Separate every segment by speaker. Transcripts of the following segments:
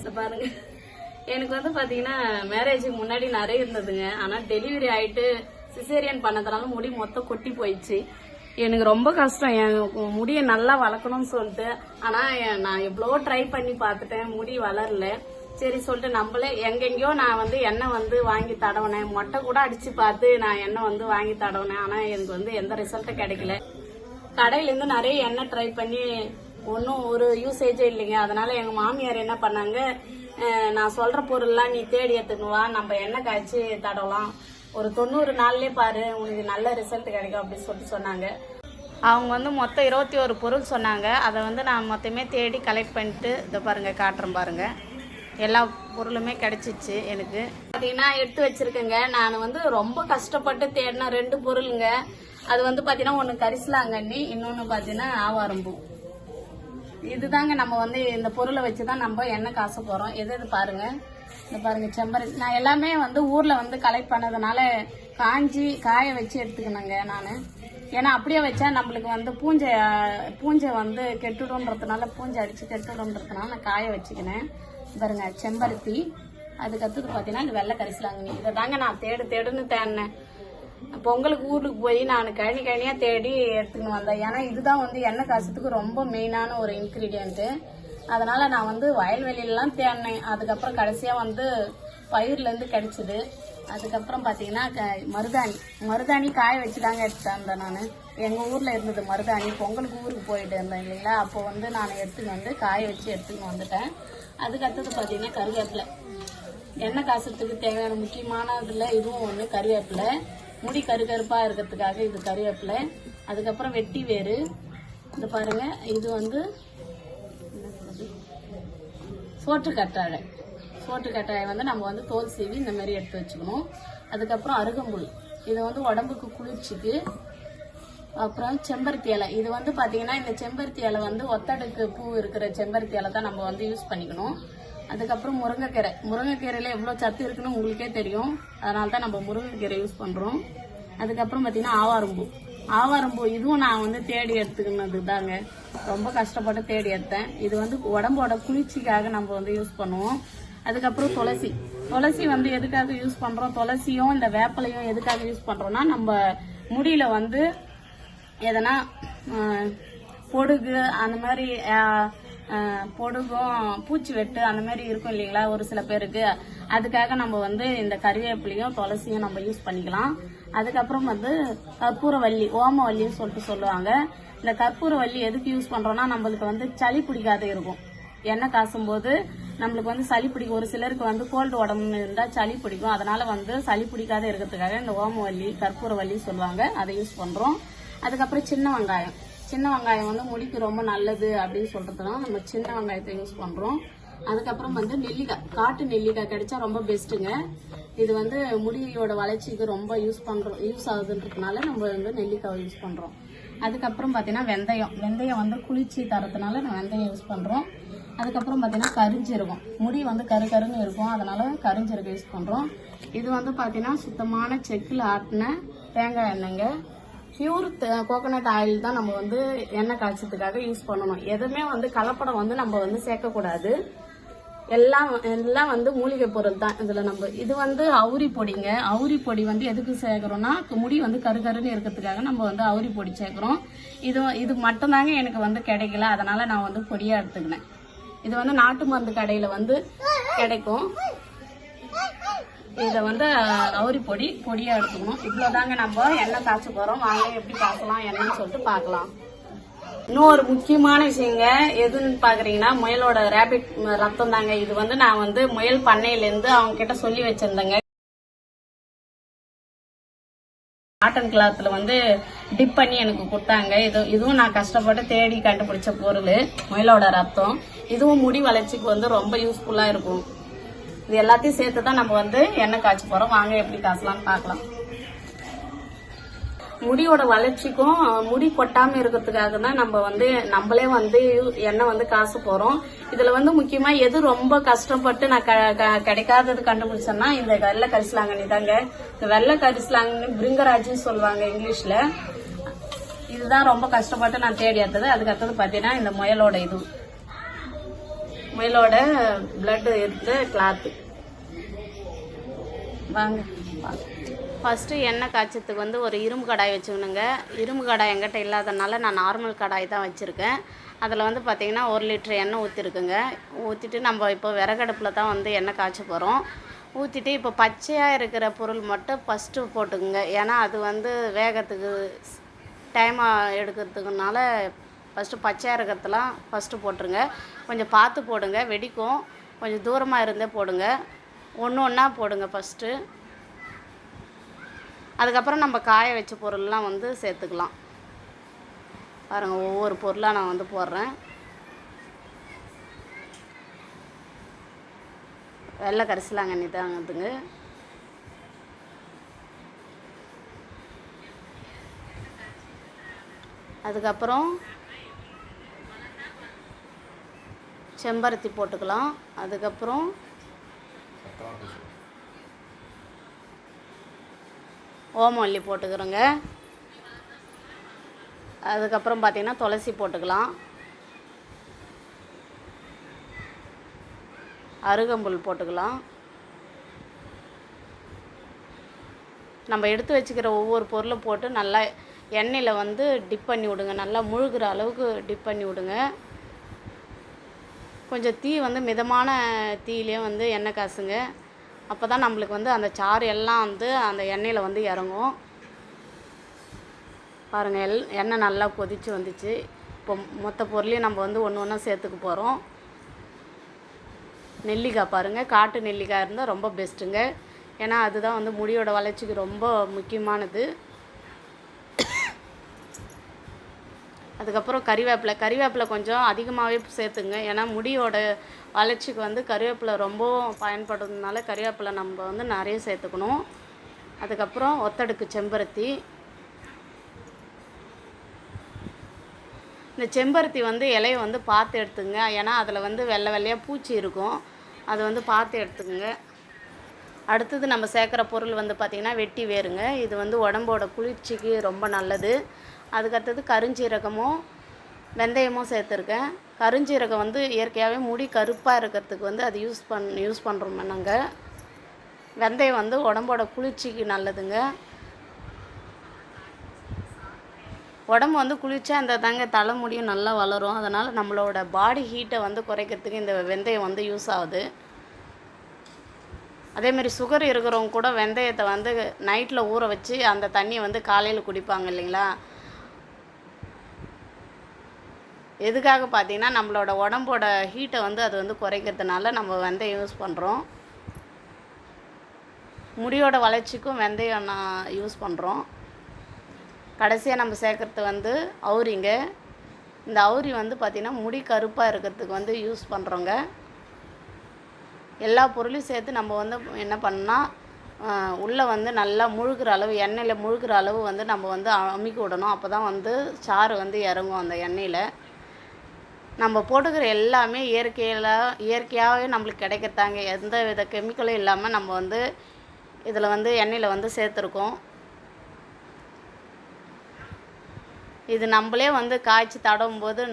Speaker 1: வணக்கம் பாருங்க. எனக்கு வந்து பாத்தீங்கன்னா மேரேஜுக்கு முன்னாடி நிறைய இருந்ததுங்க. ஆனா டெலிவரி ஆயிட்டு சிசேரியன் பண்ணதுனால முடி மொத்தம் கொட்டி போயிடுச்சு. எனக்கு ரொம்ப கஷ்டம். என் முடியை நல்லா வளர்க்கணும்னு சொல்லிட்டு. ஆனா நான் எவ்வளோ ட்ரை பண்ணி பார்த்துட்டேன். முடி வளரல. சரி சொல்லிட்டு நம்மளே எங்கெங்கயோ நான் வந்து எண்ணெய் வந்து வாங்கி தடவினேன். மொட்டை கூட அடிச்சு பார்த்து நான் எண்ணெய் வந்து வாங்கி தடவினேன். ஆனா எனக்கு வந்து எந்த ரிசல்ட்டும் கிடைக்கல. கடையிலேருந்து நிறைய எண்ணெய் ட்ரை பண்ணி ஒன்றும் ஒரு யூசேஜே இல்லைங்க. அதனால எங்கள் மாமியார் என்ன பண்ணாங்க நான் சொல்கிற பொருள்லாம் நீ தேடி எடுத்துன்னு வா நம்ம எண்ணெய் காய்ச்சி தடவலாம் ஒரு தொண்ணூறு நாள்லேயே பாரு உனக்கு நல்ல ரிசல்ட் கிடைக்கும் அப்படின்னு சொல்லிட்டு சொன்னாங்க. அவங்க வந்து மொத்தம் இருபத்தி ஒரு பொருள் சொன்னாங்க. அதை வந்து நான் மொத்தமே தேடி கலெக்ட் பண்ணிட்டு இதை பாருங்க காட்டுறேன் பாருங்கள் எல்லா பொருளுமே கிடச்சிச்சு எனக்கு. பார்த்தீங்கன்னா எடுத்து வச்சிருக்கேங்க. நான் வந்து ரொம்ப கஷ்டப்பட்டு தேடின ரெண்டு பொருளுங்க. அது வந்து பார்த்தீங்கன்னா ஒன்று கரிசலாங்கண்ணி இன்னொன்று பார்த்தீங்கன்னா ஆவாரம்பூ. இதுதாங்க நம்ம வந்து இந்த பொருளை வச்சு தான் நம்ம எண்ணெய் காசு போகிறோம் எது எது பாருங்க. இந்த பாருங்க செம்பருத்தி. நான் எல்லாமே வந்து ஊரில் வந்து கலெக்ட் பண்ணதுனால காஞ்சி காய வச்சு எடுத்துக்கணுங்க நான். ஏன்னா அப்படியே வச்சா நம்மளுக்கு வந்து பூஞ்சை பூஞ்சை வந்து கெட்டுடும்ன்றதுனால பூஞ்சை அடிச்சு கெட்டுடும்ன்றதுனால நான் காய வச்சுக்கினேன். பாருங்க செம்பருத்தி. அதுக்கடுத்தது பார்த்தீங்கன்னா இந்த வெள்ளை கரிசலாங்க இதை தாங்க நான் தேடு தேடுன்னு தேடினேன். பொங்கலுக்கு ஊருக்கு போய் நான் கழனி கழனியா தேடி எடுத்துன்னு வந்தேன். ஏன்னா இதுதான் வந்து எண்ணெய் காசத்துக்கு ரொம்ப மெயினான ஒரு இன்க்ரீடியண்ட்டு அதனால நான் வந்து வயல்வெளியிலலாம் தேடினேன். அதுக்கப்புறம் கடைசியா வந்து பயிர்லேருந்து கிடைச்சிது. அதுக்கப்புறம் பார்த்தீங்கன்னா க- மருதாணி. மருதாணி காய வச்சுதாங்க எடுத்துட்டு வந்தேன் நான். எங்கள் ஊரில் இருந்தது மருதாணி. பொங்கலுக்கு ஊருக்கு போயிட்டு இருந்தேன் இல்லைங்களா? அப்போ வந்து நான் எடுத்துன்னு வந்து காய வச்சு எடுத்துன்னு வந்துட்டேன். அதுக்கு அடுத்தது கருவேப்பிலை. எண்ணெய் காசுறதுக்கு தேவையான முக்கியமானதுல இதுவும் ஒன்று கருவேப்பிலை. முடி கருகருப்பாக இருக்கிறதுக்காக இது கருவேப்பிலை. அதுக்கப்புறம் வெட்டி வேறு. இது பாருங்க இது வந்து சோற்று கட்டாழை சோற்று கட்டாயை வந்து நம்ம வந்து தோல் சீவி இந்த மாதிரி எடுத்து வச்சுக்கணும். அதுக்கப்புறம் அருகம்புல். இது வந்து உடம்புக்கு குளிர்ச்சிக்கு. அப்புறம் செம்பருத்தி இலை. இது வந்து பார்த்தீங்கன்னா இந்த செம்பருத்தி இலை வந்து ஒத்தடுக்கு பூ இருக்கிற செம்பருத்தி இலை தான் நம்ம வந்து யூஸ் பண்ணிக்கணும். அதுக்கப்புறம் முருங்கைக்கீரை. முருங்கைக்கீரையில் எவ்வளோ சத்து இருக்குன்னு உங்களுக்கே தெரியும். அதனால தான் நம்ம முருங்கைக்கீரை யூஸ் பண்ணுறோம் அதுக்கப்புறம் பார்த்திங்கன்னா ஆவாரம்பூ. ஆவாரம்பூ இதுவும் நான் வந்து தேடி எடுத்துக்கினது தாங்க ரொம்ப கஷ்டப்பட்டு தேடி எடுத்தேன். இது வந்து உடம்போட குளிர்ச்சிக்காக நம்ம வந்து யூஸ் பண்ணுவோம். அதுக்கப்புறம் துளசி. துளசி வந்து எதுக்காக யூஸ் பண்ணுறோம் துளசியும் இந்த வேப்பலையும் எதுக்காக யூஸ் பண்ணுறோன்னா நம்ம முடியில் வந்து எதனா பொடுகு அந்த மாதிரி பொடுகும் பூச்சி வெட்டு அந்த மாதிரி இருக்கும் இல்லைங்களா ஒரு சில பேருக்கு. அதுக்காக நம்ம வந்து இந்த கறிவேப்பிலையும் துளசியும் நம்ம யூஸ் பண்ணிக்கலாம். அதுக்கப்புறம் வந்து கற்பூரவல்லி ஓமவல்லின்னு சொல்லிட்டு சொல்லுவாங்க. இந்த கற்பூரவல்லி எதுக்கு யூஸ் பண்ணுறோன்னா நம்மளுக்கு வந்து சளி பிடிக்காத இருக்கும். எண்ணெய் காசும் போது நம்மளுக்கு வந்து சளி பிடிக்கும். ஒரு சிலருக்கு வந்து கோல்டு உடம்பு இருந்தால் சளி பிடிக்கும். அதனால வந்து சளி பிடிக்காத இருக்கிறதுக்காக இந்த ஓமவல்லி கற்பூரவல்லி சொல்லுவாங்க. அதை யூஸ் பண்ணுறோம் அதுக்கப்புறம் சின்ன வெங்காயம். சின்ன வெங்காயம் வந்து முடிக்கு ரொம்ப நல்லது அப்படின்னு சொல்கிறதுனால நம்ம சின்ன வெங்காயத்தை யூஸ் பண்ணுறோம் அதுக்கப்புறம் வந்து நெல்லிக்காய் காட்டு நெல்லிக்காய் கிடைச்சா ரொம்ப பெஸ்ட்டுங்க இது வந்து முடியோட வளர்ச்சிக்கு ரொம்ப யூஸ் பண்ணுறோம் யூஸ் ஆகுதுன்றதுனால நம்ம வந்து நெல்லிக்காய் யூஸ் பண்ணுறோம் அதுக்கப்புறம் பார்த்தீங்கன்னா வெந்தயம் வெந்தயம் வந்து குளிர்ச்சி தரதுனால நான் வெந்தயம் யூஸ் பண்ணுறோம் அதுக்கப்புறம் பார்த்தீங்கன்னா கரிஞ்சிருக்கும் முடி வந்து கரு கருன்னு இருக்கும் அதனால கரிஞ்சிருக்க யூஸ் பண்ணுறோம் இது வந்து பார்த்தீங்கன்னா சுத்தமான செக்கில் ஆட்டின தேங்காய் எண்ணெய்ங்க. பியூர் கோகோனட் ஆயில் தான் நம்ம வந்து எண்ணெய் காய்ச்சதுக்காக யூஸ் பண்ணணும். எதுவுமே வந்து கலப்படம் வந்து நம்ம வந்து சேர்க்கக்கூடாது. எல்லாம் எல்லாம் வந்து மூலிகை பொருள் தான் இதில் நம்ம. இது வந்து அவுரி பொடிங்க. அவுரி பொடி வந்து எதுக்கு சேர்க்குறோன்னா முடி வந்து கரு கருன்னு இருக்கிறதுக்காக நம்ம வந்து அவுரி பொடி சேர்க்குறோம். இது இது மட்டும்தாங்க எனக்கு வந்து கிடைக்கல. அதனால் நான் வந்து பொடியாக எடுத்துக்கினேன். இது வந்து நாட்டு மருந்து கடையில் வந்து கிடைக்கும். இதை வந்து அஹ், அவுரி பொடி பொடியாக எடுத்துக்கணும். இவ்வளோதாங்க நம்ம எண்ணெய் காய்ச்ச போகிறோம் வாங்க எப்படி காய்ச்சலாம் என்னன்னு சொல்லிட்டு பார்க்கலாம். இன்னும் ஒரு முக்கியமான விஷயங்க எதுன்னு பார்க்குறீங்கன்னா முயலோட ரேபிட் ரத்தம் தாங்க இது வந்து நான் வந்து முயல் பண்ணையிலேருந்து அவங்க கிட்ட சொல்லி வச்சிருந்தேங்க. காட்டன் கிளாத்தில் வந்து டிப் பண்ணி எனக்கு கொடுத்தாங்க. இது இதுவும் நான் கஷ்டப்பட்டு தேடி கண்டுபிடிச்ச பொருள் முயலோட ரத்தம். இதுவும் முடி வளர்ச்சிக்கு வந்து ரொம்ப யூஸ்ஃபுல்லாக இருக்கும். இது எல்லாத்தையும் சேர்த்து தான் நம்ம வந்து எண்ணெய் காய்ச்சி போறோம். வாங்க எப்படி காசலாம்னு பார்க்கலாம். முடியோட வளர்ச்சிக்கும் முடி கொட்டாம இருக்கிறதுக்காக தான் நம்ம வந்து நம்மளே வந்து எண்ணெய் வந்து காசு போறோம். இதுல வந்து முக்கியமா எது ரொம்ப கஷ்டப்பட்டு நான் க- க- கிடைக்காதது கண்டுபிடிச்சேன்னா இந்த வெள்ளை கரிசலாங்கண்ணி தாங்க. இந்த வெள்ளை கரிசலாங்கண்ணி பிரிங்கராஜ்னு சொல்லுவாங்க இங்கிலீஷ்ல. இதுதான் ரொம்ப கஷ்டப்பட்டு நான் தேடி எடுத்தது. அதுக்கு அடுத்தது பாத்தீங்கன்னா இந்த முயலோட இது. முயலோட பிளட் எடுத்த கிளாத்து வாங்க. ஃபஸ்ட்டு எண்ணெய் காய்ச்சத்துக்கு வந்து ஒரு இரும்பு கடாய் வச்சுக்கணுங்க. இரும்பு கடாய் எங்கிட்ட இல்லாதனால நான் நார்மல் கடாய் தான் வச்சுருக்கேன். அதில் வந்து பார்த்திங்கன்னா ஒரு லிட்டர் எண்ணெய் ஊற்றிருக்குங்க ஊற்றிட்டு நம்ம இப்போ விறகடுப்பில் தான் வந்து எண்ணெய் காய்ச்ச போகிறோம் ஊற்றிட்டு இப்போ பச்சையாக இருக்கிற பொருள் மட்டும் ஃபஸ்ட்டு போட்டுக்குங்க. ஏன்னா அது வந்து வேகத்துக்கு டைம் எடுக்கிறதுக்குனால ஃபஸ்ட்டு பச்சையாக இருக்கிறதெல்லாம் ஃபஸ்ட்டு போட்டுருங்க. கொஞ்சம் பார்த்து போடுங்க வெடிக்கும். கொஞ்சம் தூரமாக இருந்தே போடுங்க. ஒன்று ஒன்றா போடுங்க ஃபஸ்ட்டு அதுக்கப்புறம் நம்ம காய வச்ச பொருள்லாம் வந்து சேர்த்துக்கலாம். பாருங்கள் ஒவ்வொரு பொருளாக நான் வந்து போடுறேன். வெள்ளை கரிசலாங்கண்ணி தாங்கதுங்க அதுக்கப்புறம் செம்பருத்தி போட்டுக்கலாம். அதுக்கப்புறம் ஓமவல்லி போட்டுக்கிறோங்க. அதுக்கப்புறம் பார்த்திங்கன்னா துளசி போட்டுக்கலாம். அருகம்புல் போட்டுக்கலாம். நம்ம எடுத்து வச்சுக்கிற ஒவ்வொரு பொருளும் போட்டு நல்லா எண்ணெயில் வந்து டிப் பண்ணி விடுங்க. நல்லா முழுகிற அளவுக்கு டிப் பண்ணி விடுங்க. கொஞ்சம் தீ வந்து மிதமான தீயிலே வந்து எண்ணெய் காசுங்க. அப்போ தான் நம்மளுக்கு வந்து அந்த சாறு எல்லாம் வந்து அந்த எண்ணெயில் வந்து இறங்கும். பாருங்கள் எல் எண்ணெய் நல்லா கொதித்து வந்துச்சு. இப்போ மொத்த பொருளையும் நம்ம வந்து ஒன்று ஒன்றா சேர்த்துக்க போகிறோம் நெல்லிக்காய் பாருங்கள் காட்டு நெல்லிக்காய் இருந்தால் ரொம்ப பெஸ்ட்டுங்க ஏன்னா அதுதான் வந்து முடியோட வளர்ச்சிக்கு ரொம்ப முக்கியமானது. அதுக்கப்புறம் கறிவேப்பிலை. கறிவேப்பிலை கொஞ்சம் அதிகமாகவே சேர்த்துங்க. ஏன்னா முடியோட வளர்ச்சிக்கு வந்து கறிவேப்பிலை ரொம்ப பயன்படுறதுனால கறிவேப்பிலை நம்ம வந்து நிறைய சேர்த்துக்கணும். அதுக்கப்புறம் ஒத்தடுக்கு செம்பருத்தி. இந்த செம்பருத்தி வந்து இலையை வந்து பார்த்து எடுத்துங்க. ஏன்னா அதில் வந்து வெள்ளை வெள்ளையாக பூச்சி இருக்கும். அது வந்து பார்த்து எடுத்துக்கோங்க. அடுத்தது நம்ம சேர்க்குற பொருள் வந்து பார்த்திங்கன்னா வெட்டி வேருங்க. இது வந்து உடம்போட குளிர்ச்சிக்கு ரொம்ப நல்லது. அதுக்கடுத்தது கருஞ்சீரகமும் வெந்தயமும் சேர்த்துருக்கேன். கருஞ்சீரகம் வந்து இயற்கையாகவே முடி கருப்பாக இருக்கிறதுக்கு வந்து அது யூஸ் பண் யூஸ் பண்ணுறோம் நாங்கள் வெந்தயம் வந்து உடம்போட குளிர்ச்சிக்கு நல்லதுங்க. உடம்பு வந்து குளிர்ச்சா அந்த தாங்க தலைமுடியும் நல்லா வளரும். அதனால் நம்மளோட பாடி ஹீட்டை வந்து குறைக்கிறதுக்கு இந்த வெந்தயம் வந்து யூஸ் ஆகுது. அதேமாரி சுகர் இருக்கிறவங்க கூட வெந்தயத்தை வந்து நைட்டில் ஊற வச்சு அந்த தண்ணியை வந்து காலையில் குடிப்பாங்க இல்லைங்களா? எதுக்காக பார்த்தீங்கன்னா நம்மளோட உடம்போட ஹீட்டை வந்து அது வந்து குறைக்கிறதுனால நம்ம வெந்தயம் யூஸ் பண்ணுறோம் முடியோட வளர்ச்சிக்கும் வெந்தயம் நான் யூஸ் பண்ணுறோம் கடைசியாக நம்ம சேர்க்குறது வந்து அவுரிங்க. இந்த அவுரி வந்து பார்த்திங்கன்னா முடி கருப்பாக இருக்கிறதுக்கு வந்து யூஸ் பண்ணுறோங்க எல்லா பொருளையும் சேர்த்து நம்ம வந்து என்ன பண்ணால் உள்ளே வந்து நல்லா முழுகிற அளவு எண்ணெயில் முழுகிற அளவு வந்து நம்ம வந்து அமுக்கி விடணும். அப்போ தான் வந்து சாறு வந்து இறங்கும் அந்த எண்ணெயில். நம்ம போட்டுக்கிற எல்லாமே இயற்கையில் இயற்கையாகவே நம்மளுக்கு கிடைக்கத்தாங்க. எந்த வித கெமிக்கலும் இல்லாமல் நம்ம வந்து இதில் வந்து எண்ணெயில் வந்து சேர்த்துருக்கோம். இது நம்மளே வந்து காய்ச்சி தடவும் போது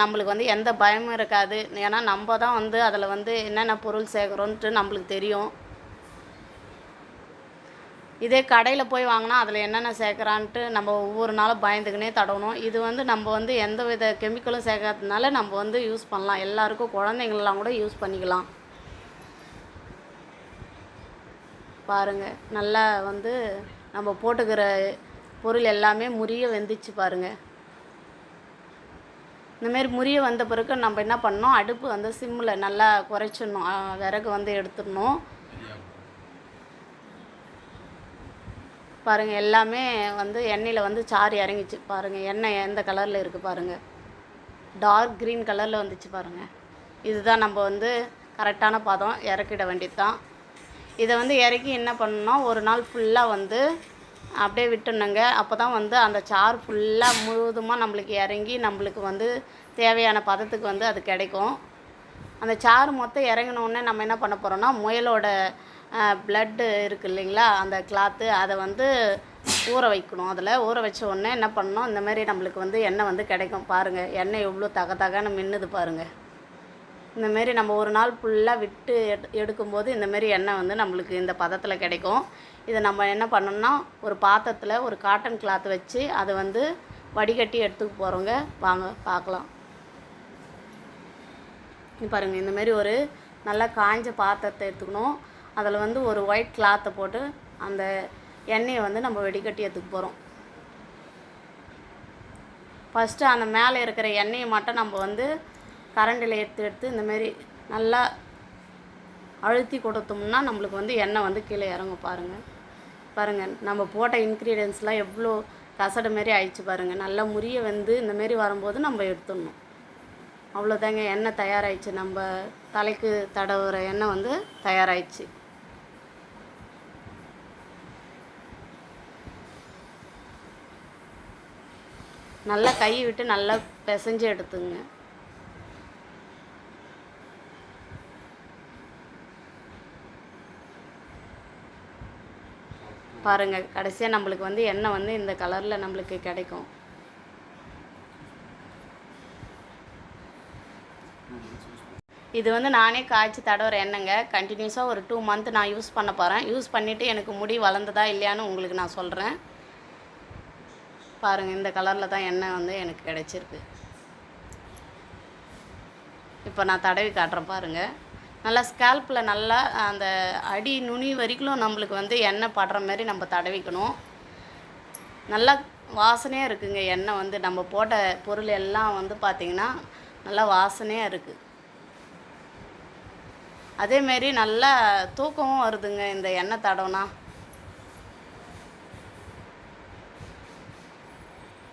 Speaker 1: நம்மளுக்கு வந்து எந்த பயமும் இருக்காது. ஏன்னா நம்ம தான் வந்து அதில் வந்து என்னென்ன பொருள் சேர்க்குறோன்ட்டு நம்மளுக்கு தெரியும். இதே கடையில் போய் வாங்கினா அதில் என்னென்ன சேர்க்குறான்ட்டு நம்ம ஒவ்வொரு நாளும் பயந்துக்கினே தடவணும். இது வந்து நம்ம வந்து எந்த வித கெமிக்கலும் சேர்க்காததுனால நம்ம வந்து யூஸ் பண்ணலாம். எல்லாருக்கும் குழந்தைங்களெலாம் கூட யூஸ் பண்ணிக்கலாம். பாருங்கள் நல்லா வந்து நம்ம போட்டுக்கிற பொருள் எல்லாமே முறிய வெந்துச்சு பாருங்கள் இந்தமாரி முறிய வந்த பிறகு நம்ம என்ன பண்ணோம் அடுப்பு வந்து சிம்மில் நல்லா குறைச்சிடணும். விறகு வந்து எடுத்துடணும். பாருங்கள் எல்லாமே வந்து எண்ணெயில் வந்து சாறு இறங்கிச்சு. பாருங்கள் எண்ணெய் எந்த கலரில் இருக்குது பாருங்கள் டார்க் க்ரீன் கலரில் வந்துச்சு பாருங்கள் இதுதான் நம்ம வந்து கரெக்டான பதம் இறக்கிட வேண்டியது தான் இதை வந்து இறக்கி என்ன பண்ணணும் ஒரு நாள் ஃபுல்லாக வந்து அப்படியே விட்டுணுங்க அப்போ தான் வந்து அந்த சாறு ஃபுல்லாக முழுவதுமாக நம்மளுக்கு இறங்கி நம்மளுக்கு வந்து தேவையான பதத்துக்கு வந்து அது கிடைக்கும். அந்த சாறு மொத்தம் இறங்கினோடனே நம்ம என்ன பண்ண போகிறோம்னா முயலோட ப்ளட்டு இருக்குது இல்லைங்களா? அந்த கிளாத்து அதை வந்து ஊற வைக்கணும். அதில் ஊற வச்ச உடனே என்ன பண்ணணும்? இந்த மாதிரி நம்மளுக்கு வந்து எண்ணெய் வந்து கிடைக்கும். பாருங்கள் எண்ணெய் எவ்வளோ தக தகன்னு மின்னுது பாருங்கள் இந்தமாரி நம்ம ஒரு நாள் ஃபுல்லாக விட்டு எடு எடுக்கும்போது இந்தமாரி எண்ணெய் வந்து நம்மளுக்கு இந்த பதத்தில் கிடைக்கும். இதை நம்ம என்ன பண்ணோம்னா ஒரு பாத்திரத்தில் ஒரு காட்டன் கிளாத் வச்சு அதை வந்து வடிகட்டி எடுத்துக்க போகிறோங்க வாங்க பார்க்கலாம். பாருங்கள் இந்தமாரி ஒரு நல்லா காய்ஞ்ச பாத்திரத்தை எடுத்துக்கணும். அதில் வந்து ஒரு ஒயிட் கிளாத்தை போட்டு அந்த எண்ணெயை வந்து நம்ம வடிகட்டி எடுத்துக்க போகிறோம் ஃபஸ்ட்டு அந்த மேலே இருக்கிற எண்ணெயை மட்டும் நம்ம வந்து கரண்டில் எடுத்து எடுத்து இந்தமாரி நல்லா அழுத்தி கொடுத்தோம்னா நம்மளுக்கு வந்து எண்ணெய் வந்து கீழே இறங்கும் பாருங்கள் பாருங்கள் நம்ம போட்ட இன்க்ரீடியன்ஸ்லாம் எவ்வளோ கசடு மாரி ஆயிடுச்சு பாருங்கள் நல்லா முறிய வந்து இந்தமாரி வரும்போது நம்ம எடுத்துடணும். அவ்வளோதாங்க எண்ணெய் தயாராகிடுச்சு நம்ம தலைக்கு தடவுற எண்ணெய் வந்து தயாராகிடுச்சு நல்லா கை விட்டு நல்லா பிசைஞ்சு எடுத்துங்க. பாருங்கள் கடைசியாக நம்மளுக்கு வந்து எண்ணெய் வந்து இந்த கலரில் நம்மளுக்கு கிடைக்கும். இது வந்து நானே காய்ச்சி தடவுற எண்ணெங்க கண்டினியூஸாக ஒரு டூ மந்த் நான் யூஸ் பண்ண போகிறேன் யூஸ் பண்ணிவிட்டு எனக்கு முடி வளர்ந்ததா இல்லையான்னு உங்களுக்கு நான் சொல்கிறேன் பாருங்கள் இந்த கலரில் தான் எண்ணெய் வந்து எனக்கு கிடச்சிருக்கு. இப்போ நான் தடவி காட்டுறேன் பாருங்கள் நல்லா ஸ்கேல்பில் நல்லா அந்த அடி நுனி வரைக்கும் நம்மளுக்கு வந்து எண்ணெய் படுற மாதிரி நம்ம தடவிக்கணும். நல்லா வாசனையாக இருக்குங்க எண்ணெய் வந்து. நம்ம போட்ட பொருள் எல்லாம் வந்து பார்த்திங்கன்னா நல்லா வாசனையாக இருக்குது அதேமாரி நல்லா தூக்கமும் வருதுங்க இந்த எண்ணெய் தடவுனா.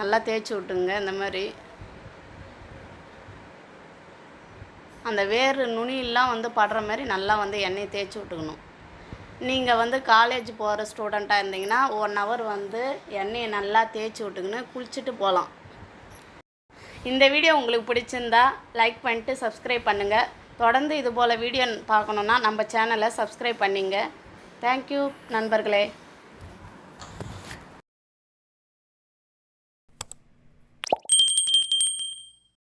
Speaker 1: நல்லா தேய்ச்சி விட்டுங்க இந்த மாதிரி. அந்த வேர் நுனியெல்லாம் வந்து படுற மாதிரி நல்லா வந்து எண்ணெயை தேய்ச்சி விட்டுக்கணும். நீங்கள் வந்து காலேஜ் போகிற ஸ்டூடெண்ட்டாக இருந்தீங்கன்னா ஒன் ஹவர் வந்து எண்ணெயை நல்லா தேய்ச்சி விட்டுக்கின்னு குளிச்சுட்டு போகலாம். இந்த வீடியோ உங்களுக்கு பிடிச்சிருந்தா லைக் பண்ணிட்டு சப்ஸ்கிரைப் பண்ணுங்கள் தொடர்ந்து இது போல் வீடியோ பார்க்கணுன்னா நம்ம சேனலை சப்ஸ்கிரைப் பண்ணிங்க. தேங்க்யூ நண்பர்களே.